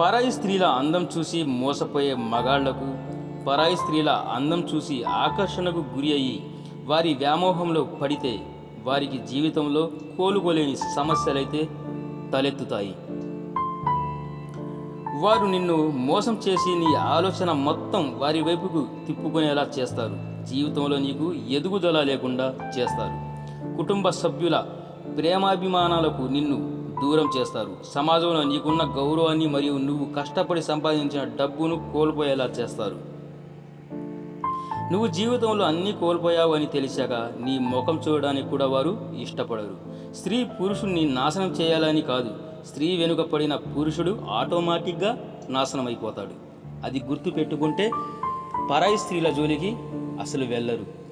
పరాయి స్త్రీల అందం చూసి మోసపోయే మగాళ్ళకు పరాయి స్త్రీల అందం చూసి ఆకర్షణకు గురి అయ్యి వారి వ్యామోహంలో పడితే వారికి జీవితంలో కోలుకోలేని సమస్యలైతే తలెత్తుతాయి. వారు నిన్ను మోసం చేసి నీ ఆలోచన మొత్తం వారి వైపుకు తిప్పుకునేలా చేస్తారు. జీవితంలో నీకు ఎదుగుదల లేకుండా చేస్తారు. కుటుంబ సభ్యుల ప్రేమాభిమానాలకు నిన్ను దూరం చేస్తారు. సమాజంలో నీకున్న గౌరవాన్ని మరియు నువ్వు కష్టపడి సంపాదించిన డబ్బును కోల్పోయేలా చేస్తారు. నువ్వు జీవితంలో అన్నీ కోల్పోయావు అని తెలిసాక నీ ముఖం చూడడానికి కూడా వారు ఇష్టపడరు. స్త్రీ పురుషుణ్ణి నాశనం చేయాలని కాదు. స్త్రీ వెనుక పడిన పురుషుడు ఆటోమేటిక్గా నాశనం అయిపోతాడు అది గుర్తు పెట్టుకుంటే పరాయి స్త్రీల జోలికి అసలు వెళ్ళరు.